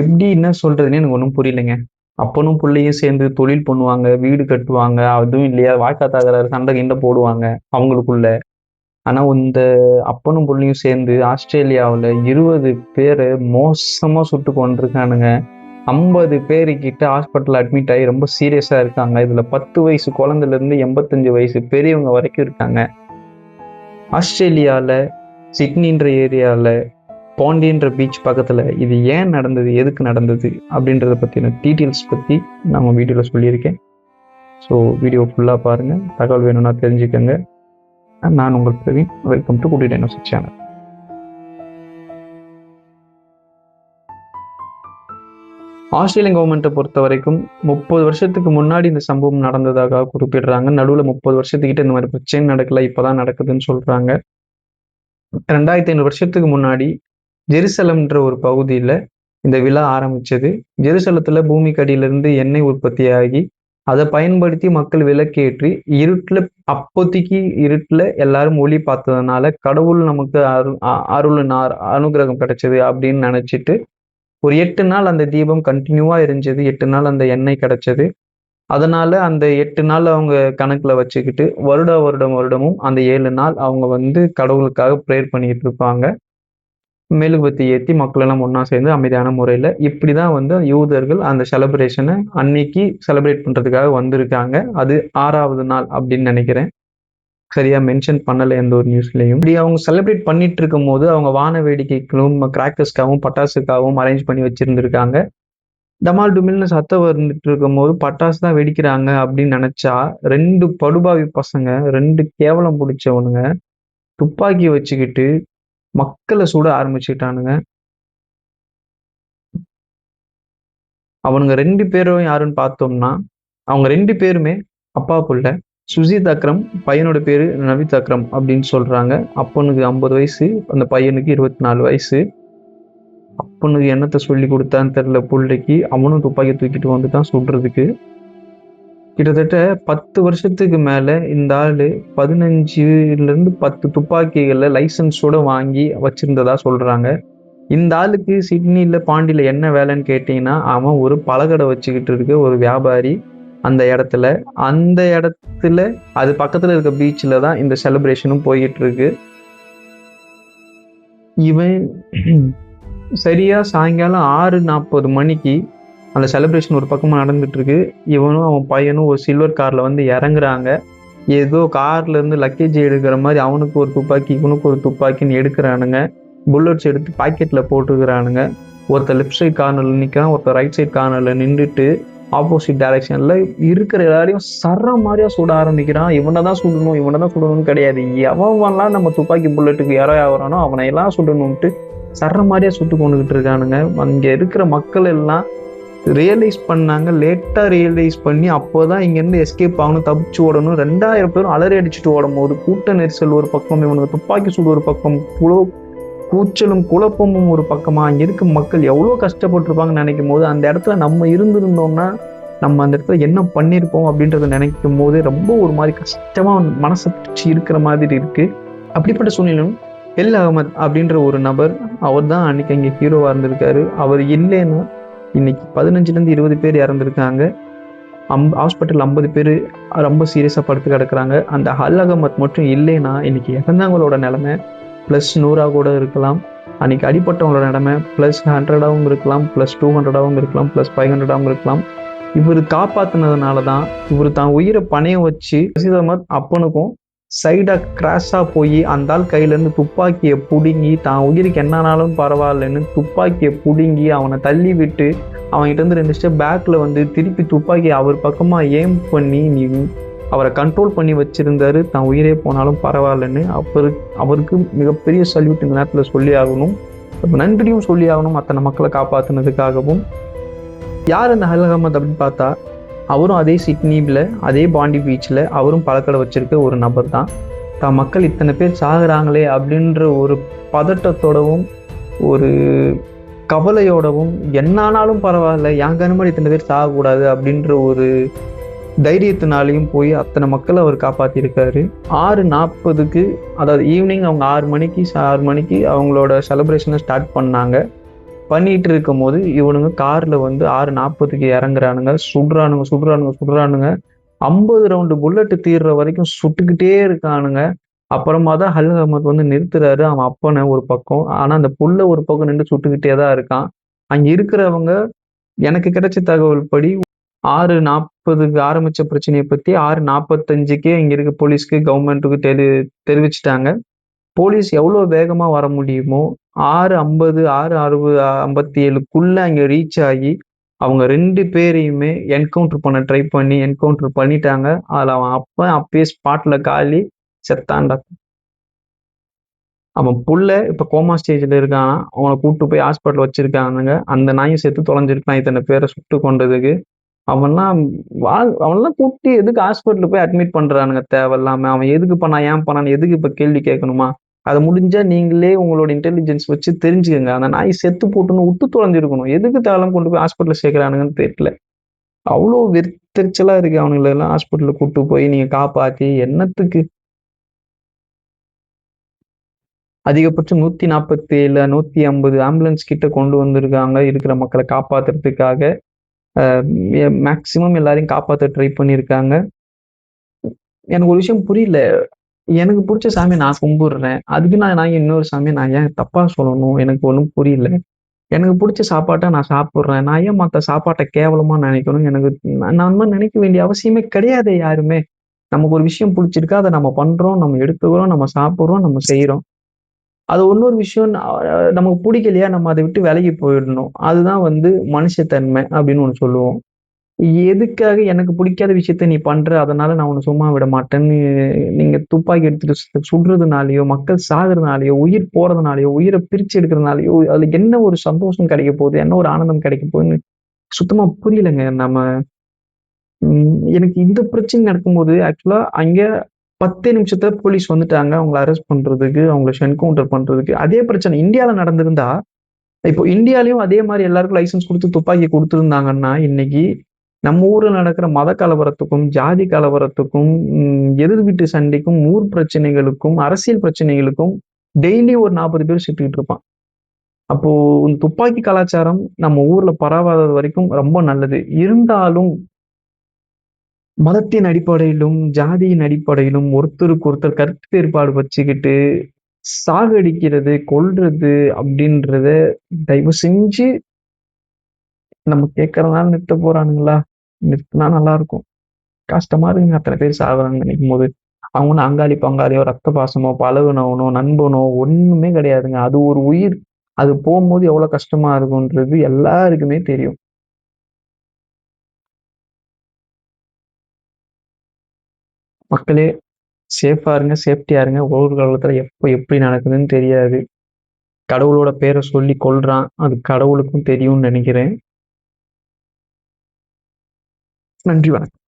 எப்படி என்ன சொல்றதுன்னு எனக்கு ஒன்றும் புரியலைங்க. அப்பனும் பிள்ளையும் சேர்ந்து தொழில் பண்ணுவாங்க வீடு கட்டுவாங்க அதுவும் இல்லையா? வாய்க்கா தகராறு சண்டை கிண்டை போடுவாங்க அவங்களுக்குள்ள. ஆனால் இந்த அப்பனும் பிள்ளையும் சேர்ந்து ஆஸ்திரேலியாவில் இருபது பேரை மோசமாக சுட்டு கொண்டிருக்கானுங்க ஐம்பது பேருக்கிட்ட ஹாஸ்பிட்டல் அட்மிட் ஆகி ரொம்ப சீரியஸாக இருக்காங்க. இதில் பத்து வயசு குழந்தைலேருந்து எண்பத்தஞ்சு வயசு பெரியவங்க வரைக்கும் இருக்காங்க. ஆஸ்திரேலியாவில் சிட்னின்ற ஏரியாவில் பாண்டின்ற பீச் பக்கத்தில் இது ஏன் நடந்தது எதுக்கு நடந்தது அப்படின்றத பற்றின டீட்டெயில்ஸ் பற்றி நான் வீடியோவில் சொல்லியிருக்கேன். ஸோ வீடியோ ஃபுல்லாக பாருங்கள் தகவல் வேணும்னா தெரிஞ்சுக்கோங்க. நான் உங்கள் பிரவீன். வெல்கம் டு குடி டைனோசிக் சேனல் ஆஸ்திரேலியன் கவர்மெண்ட்டை பொறுத்த வரைக்கும் முப்பது வருஷத்துக்கு முன்னாடி இந்த சம்பவம் நடந்ததாக குறிப்பிடுறாங்க. நடுவில் முப்பது வருஷத்துக்கிட்ட இந்த மாதிரி பிரச்சனை நடக்கல இப்போதான் நடக்குதுன்னு சொல்றாங்க. ரெண்டாயிரத்தி ஐநூறு வருஷத்துக்கு முன்னாடி ஜெருசலம்ன்ற ஒரு பகுதியில் இந்த விழா ஆரம்பிச்சது. ஜெருசலத்தில் பூமிக்கு அடியிலிருந்து எண்ணெய் உற்பத்தியாகி அதை பயன்படுத்தி மக்கள் விளக்கேற்றி இருட்டில் அப்போதைக்கு இருட்டில் எல்லாரும் ஒளி பார்த்ததுனால கடவுள் நமக்கு அரு அருள் அனுகிரகம் கிடைச்சது அப்படின்னு நினச்சிட்டு ஒரு எட்டு நாள் அந்த தீபம் கண்டினியூவாக எரிஞ்சது. எட்டு நாள் அந்த எண்ணெய் கிடைச்சது. அதனால அந்த எட்டு நாள் அவங்க கணக்கில் வச்சுக்கிட்டு வருட வருடம் வருடமும் அந்த ஏழு நாள் அவங்க வந்து கடவுளுக்காக ப்ரேயர் பண்ணிக்கிட்டு இருப்பாங்க. மெழுகுபத்தி ஏற்றி மக்கள் எல்லாம் ஒன்றா சேர்ந்து அமைதியான முறையில் இப்படி தான் வந்து யூதர்கள் அந்த செலப்ரேஷனை அன்னைக்கு செலிப்ரேட் பண்ணுறதுக்காக வந்திருக்காங்க. அது ஆறாவது நாள் அப்படின்னு நினைக்கிறேன். சரியா மென்ஷன் பண்ணலை எந்த ஒரு நியூஸ்லையும் இப்படி அவங்க செலிப்ரேட் பண்ணிட்டு இருக்கும் போது அவங்க வான வேடிக்கைகளும் கிராக்கர்ஸ்க்காகவும் பட்டாசுக்காகவும் அரேஞ்ச் பண்ணி வச்சிருந்திருக்காங்க. டமால் டுமில்னு சத்தம் வந்துட்டு இருக்கும் போது பட்டாசு தான் வெடிக்கிறாங்க அப்படின்னு நினைச்சா ரெண்டு படுபாவி பசங்க ரெண்டு கேவலம் பிடிச்சவனுங்க துப்பாக்கி வச்சுக்கிட்டு மக்களை சுட ஆரம்பிச்சுட்டானுங்க அவனுங்க ரெண்டு பேரும் யாருன்னு பார்த்தோம்னா அவங்க ரெண்டு பேருமே அப்பா புள்ள. சுஜித் அக்ரம் பையனோட பேரு நவித் அக்ரம் அப்படின்னு சொல்றாங்க. அப்பனுக்கு ஐம்பது வயசு அந்த பையனுக்கு இருபத்தி நாலு வயசு. அப்பனுக்கு என்னத்தை சொல்லி கொடுத்தான்னு தெரில பிள்ளைக்கு. அவனும் துப்பாக்கி தூக்கிட்டு வந்துட்டான் சுடுறதுக்கு. கிட்டத்தட்ட பத்து வருஷத்துக்கு மேலே இந்த ஆள் பதினஞ்சுலேருந்து பத்து துப்பாக்கிகளை லைசன்ஸோடு வாங்கி வச்சுருந்ததா சொல்கிறாங்க இந்த ஆளுக்கு சிட்னியில் பாண்டியில் என்ன வேலைன்னு கேட்டிங்கன்னா அவன் ஒரு பழகடை வச்சுக்கிட்டு இருக்க ஒரு வியாபாரி அந்த இடத்துல. அந்த இடத்துல அது பக்கத்தில் இருக்க பீச்சில் தான் இந்த செலிப்ரேஷனும் போயிட்டு இருக்கு. இவன் சரியாக சாயங்காலம் ஆறு நாற்பது மணிக்கு அந்த செலிப்ரேஷன் ஒரு பக்கமாக நடந்துட்டு இருக்கு இவனும் அவன் பையனும் ஒரு சில்வர் காரில் வந்து இறங்குறாங்க. ஏதோ கார்லேருந்து லக்கேஜ் எடுக்கிற மாதிரி அவனுக்கு ஒரு துப்பாக்கி இவனுக்கு ஒரு துப்பாக்கின்னு எடுக்கிறானுங்க. புல்லட்ஸ் எடுத்து பாக்கெட்டில் போட்டுக்கிறானுங்க ஒருத்தர் லெஃப்ட் சைட் கார்னரில் நிற்கிறான் ஒருத்தர் ரைட் சைட் கார்னரில் நின்றுட்டு ஆப்போசிட் டைரக்ஷனில் இருக்கிற எல்லாரையும் சர மாதிரியா சுட ஆரம்பிக்கிறான். இவனை தான் சுடணும் இவனை தான் சுடணும்னு கிடையாது. எவன்லாம் நம்ம துப்பாக்கி புல்லட்டுக்கு யாரோ ஆகிறானோ அவனை எல்லாம் சுடணும்ட்டு சர மாதிரியா சுட்டு கொண்டுகிட்டு இருக்கானுங்க. அங்கே இருக்கிற மக்கள் எல்லாம் ரியலைஸ் பண்ணாங்க. லேட்டாக ரியலைஸ் பண்ணி அப்போதான் இங்கேருந்து எஸ்கேப் ஆகணும் தப்பிச்சு ஓடணும். ரெண்டாயிரம் பேரும் அலறி அடிச்சுட்டு ஓடும் போது கூட்ட நெரிசல் ஒரு பக்கம் இவனுக்கு துப்பாக்கி சூடு ஒரு பக்கம் குழு கூச்சலும் குழப்பமும் ஒரு பக்கமாக அங்கே இருக்க மக்கள் எவ்வளோ கஷ்டப்பட்டிருப்பாங்கன்னு நினைக்கும் போது அந்த இடத்துல நம்ம இருந்திருந்தோம்னா நம்ம அந்த இடத்துல என்ன பண்ணியிருப்போம் அப்படின்றத நினைக்கும் போது ரொம்ப ஒரு மாதிரி கஷ்டமாக மனசை பிடிச்சி இருக்கிற மாதிரி இருக்குது அப்படிப்பட்ட சூழ்நிலையும் எல் அகமத் அப்படின்ற ஒரு நபர் அவர் தான் அன்னைக்கு அங்கே ஹீரோவாக இருந்திருக்காரு. அவர் இல்லைன்னா இன்னைக்கு பதினஞ்சுலேருந்து இருபது பேர் இறந்துருக்காங்க. அம் ஹாஸ்பிட்டல் ஐம்பது பேர் ரொம்ப சீரியஸாக படுத்து கிடக்குறாங்க. அந்த ஹல் அகமத் மட்டும் இல்லைன்னா இன்னைக்கு இறந்தவங்களோட நிலமை ப்ளஸ் நூறாக கூட இருக்கலாம். அன்னைக்கு அடிப்பட்டவங்களோட நிலமை ப்ளஸ் ஹண்ட்ரடாகவும் இருக்கலாம் ப்ளஸ் டூ ஹண்ட்ரடாகவும் இருக்கலாம் ப்ளஸ் ஃபைவ் ஹண்ட்ரடாகவும் இருக்கலாம். இவர் காப்பாத்தினதுனால தான் இவர் தான் உயிரை பணைய வச்சு ரசீத் அகமத் அப்பனுக்கும் சைடாக கிராஷாக போய் அந்த ஆள் கையிலேருந்து துப்பாக்கியை பிடுங்கி தான் உயிருக்கு என்னன்னாலும் பரவாயில்லன்னு துப்பாக்கியை பிடுங்கி அவனை தள்ளி விட்டு அவன்கிட்ட இருந்து ரெண்டு ஸ்டெப் பேக்கில் வந்து திருப்பி துப்பாக்கி அவர் பக்கமாக ஏம் பண்ணி நீ அவரை கண்ட்ரோல் பண்ணி வச்சிருந்தாரு தான் உயிரே போனாலும் பரவாயில்லன்னு அவர் அவருக்கு மிகப்பெரிய சல்யூட் இந்த நேரத்தில் சொல்லி ஆகணும். நன்றியும் சொல்லி ஆகணும் அத்தனை மக்களை காப்பாற்றினதுக்காகவும் யார் இந்த ஹல் அகமது அப்படின்னு பார்த்தா அவரும் அதே சிட்னியில் அதே பாண்டி பீச்சில் அவரும் பழக்கடை வச்சிருக்க ஒரு நபர் தான் தான் மக்கள் இத்தனை பேர் சாகுறாங்களே அப்படின்ற ஒரு பதட்டத்தோடவும் ஒரு கவலையோடவும் என்னானாலும் பரவாயில்ல என் கனுமடி இத்தனை பேர் சாகக்கூடாது அப்படின்ற ஒரு தைரியத்தினாலையும் போய் அத்தனை மக்களை அவர் காப்பாற்றியிருக்காரு ஆறு நாற்பதுக்கு அதாவது ஈவினிங் அவங்க ஆறு மணிக்கு ஆறு மணிக்கு அவங்களோட செலப்ரேஷனை ஸ்டார்ட் பண்ணாங்க. பண்ணிட்டு இருக்கும் போது இவனுங்க கார்ல வந்து ஆறு நாற்பதுக்கு இறங்குறானுங்க. சுடுறானுங்க சுடுறானுங்க சுடுறானுங்க. ஐம்பது ரவுண்டு புல்லட்டு தீர்ற வரைக்கும் சுட்டுக்கிட்டே இருக்கானுங்க. அப்புறமா தான் ஹல் அஹமத் வந்து நிறுத்துறாரு. அவன் அப்பனை ஒரு பக்கம். ஆனா அந்த புல்ல ஒரு பக்கம் நின்று சுட்டுக்கிட்டே தான் இருக்கான். அங்க இருக்கிறவங்க எனக்கு கிடைச்ச தகவல் படி ஆறு நாற்பதுக்கு ஆரம்பிச்ச பிரச்சனையை பத்தி ஆறு நாற்பத்தஞ்சுக்கே இங்க இருக்க போலீஸ்க்கு கவர்மெண்ட்டுக்கு தெரி தெரிவிச்சிட்டாங்க. போலீஸ் எவ்வளோ வேகமா வர முடியுமோ ஆறு ஐம்பது ஆறு அறுபது ஐம்பத்தி ஏழுக்குள்ளே அங்க ரீச் ஆகி அவங்க ரெண்டு பேரையுமே என்கவுண்டர் பண்ண ட்ரை பண்ணி என்கவுண்டர் பண்ணிட்டாங்க. அதுல அவன் அப்ப அப்பயே ஸ்பாட்ல காலி செத்தான்டா. அவன் புள்ள இப்ப கோமா ஸ்டேஜ்ல இருக்கான் அவனை கூப்பிட்டு போய் ஹாஸ்பிட்டல் வச்சிருக்கானுங்க. அந்த நாயும் செத்து தொலைஞ்சிருக்கான் இத்தனை பேரை சுட்டு கொண்டதுக்கு அவன்லாம் வாழ் அவன்லாம் கூட்டி எதுக்கு ஹாஸ்பிட்டலுக்கு போய் அட்மிட் பண்றானுங்க தேவையில்லாம? அவன் எதுக்கு பண்ணா ஏன் பண்ணான்னு எதுக்கு இப்ப கேள்வி கேட்கணுமா? அதை முடிஞ்சா நீங்களே உங்களோட இன்டெலிஜென்ஸ் வச்சு தெரிஞ்சுக்கோங்க. அந்த நாய் செத்து போட்டுன்னு விட்டு தொலைஞ்சிருக்கணும். எதுக்கு தாளம் கொண்டு போய் ஹாஸ்பிட்டலில் சேர்க்குறானுங்கன்னு தெரியல. அவ்வளோ வெறித்தெரிச்சலா இருக்கு அவனுங்களெல்லாம் எல்லாம் ஹாஸ்பிட்டல்ல கூட்டு போய் நீங்க காப்பாற்றி என்னத்துக்கு? அதிகபட்சம் நூத்தி நாற்பத்தி ஏழு நூத்தி ஐம்பது ஆம்புலன்ஸ் கிட்ட கொண்டு வந்திருக்காங்க இருக்கிற மக்களை காப்பாத்துறதுக்காக. மேக்சிமம் எல்லாரையும் காப்பாற்ற ட்ரை பண்ணியிருக்காங்க எனக்கு ஒரு விஷயம் புரியல. எனக்கு பிடிச்ச சாமி நான் கும்பிடுறேன். அதுக்கு நான் நான் இன்னொரு சாமி நான் ஏன் தப்பா சொல்லணும்? எனக்கு ஒன்றும் புரியல. எனக்கு பிடிச்ச சாப்பாட்டை நான் சாப்பிட்றேன். நான் ஏன் மற்ற சாப்பாட்டை கேவலமா நினைக்கணும்? எனக்கு நான் மாதிரி நினைக்க வேண்டிய அவசியமே கிடையாது யாருமே. நமக்கு ஒரு விஷயம் பிடிச்சிருக்கா அதை நம்ம பண்றோம் நம்ம எடுத்துக்கிறோம் நம்ம சாப்பிட்றோம் நம்ம செய்யறோம் அது இன்னொரு விஷயம் நமக்கு பிடிக்கலையா நம்ம அதை விட்டு விலகி போயிடணும். அதுதான் வந்து மனுஷத்தன்மை அப்படின்னு ஒன்று சொல்லுவோம். எதுக்காக எனக்கு பிடிக்காத விஷயத்த நீ பண்ற? அதனால நான் உன்னை சும்மா விட மாட்டேன்னு நீங்க துப்பாக்கி எடுத்துட்டு சுடுறதுனாலயோ மக்கள் சாகுறதுனாலயோ உயிர் போறதுனாலயோ உயிரை பிரிச்சு எடுக்கிறதுனாலயோ அதுல என்ன ஒரு சந்தோஷம் கிடைக்க போகுது? என்ன ஒரு ஆனந்தம் கிடைக்க போகுதுன்னு சுத்தமா புரியலங்க நம்ம. எனக்கு இந்த பிரச்சனை நடக்கும்போது ஆக்சுவலா அங்க பத்தே நிமிஷத்துல போலீஸ் வந்துட்டாங்க. அவங்கள அரெஸ்ட் பண்றதுக்கு அவங்கள என்கவுண்டர் பண்றதுக்கு. அதே பிரச்சனை இந்தியாவில நடந்திருந்தா இப்போ இந்தியாலையும் அதே மாதிரி எல்லாருக்கும் லைசன்ஸ் கொடுத்து துப்பாக்கி கொடுத்துருந்தாங்கன்னா இன்னைக்கு நம்ம ஊர்ல நடக்கிற மத கலவரத்துக்கும் ஜாதி கலவரத்துக்கும் உம், எதிர் வீட்டு சண்டைக்கும் ஊர் பிரச்சனைகளுக்கும் அரசியல் பிரச்சனைகளுக்கும் டெய்லி ஒரு நாற்பது பேர் சுட்டுக்கிட்டு இருப்பான். அப்போ துப்பாக்கி கலாச்சாரம் நம்ம ஊர்ல பரவாதது வரைக்கும் ரொம்ப நல்லது. இருந்தாலும் மதத்தின் அடிப்படையிலும் ஜாதியின் அடிப்படையிலும் ஒருத்தருக்கு ஒருத்தர் கருத்து வேறுபாடு வச்சுக்கிட்டு சாகடிக்கிறது கொல்றது அப்படின்றத தயவு செஞ்சு நம்ம கேட்கறதுனால நிறுத்த போறானுங்களா? நிறுத்தினா நல்லா இருக்கும் கஷ்டமா இருக்குங்க. அத்தனை பேர் சாகுறாங்க நினைக்கும் போது அவங்க அங்காளி பங்காளியோ ரத்த பாசமோ பழகுனவனோ நண்பனோ ஒண்ணுமே கிடையாதுங்க. அது ஒரு உயிர். அது போகும்போது எவ்வளவு கஷ்டமா இருக்கும்ன்றது எல்லாருக்குமே தெரியும். மக்களே சேஃபா இருங்க சேஃப்டியா இருங்க. ஒவ்வொரு காலத்துல எப்போ எப்படி நடக்குதுன்னு தெரியாது. கடவுளோட பேரை சொல்லி கொல்றான் அது கடவுளுக்கும் தெரியும்னு நினைக்கிறேன். நன்றி வணக்கம்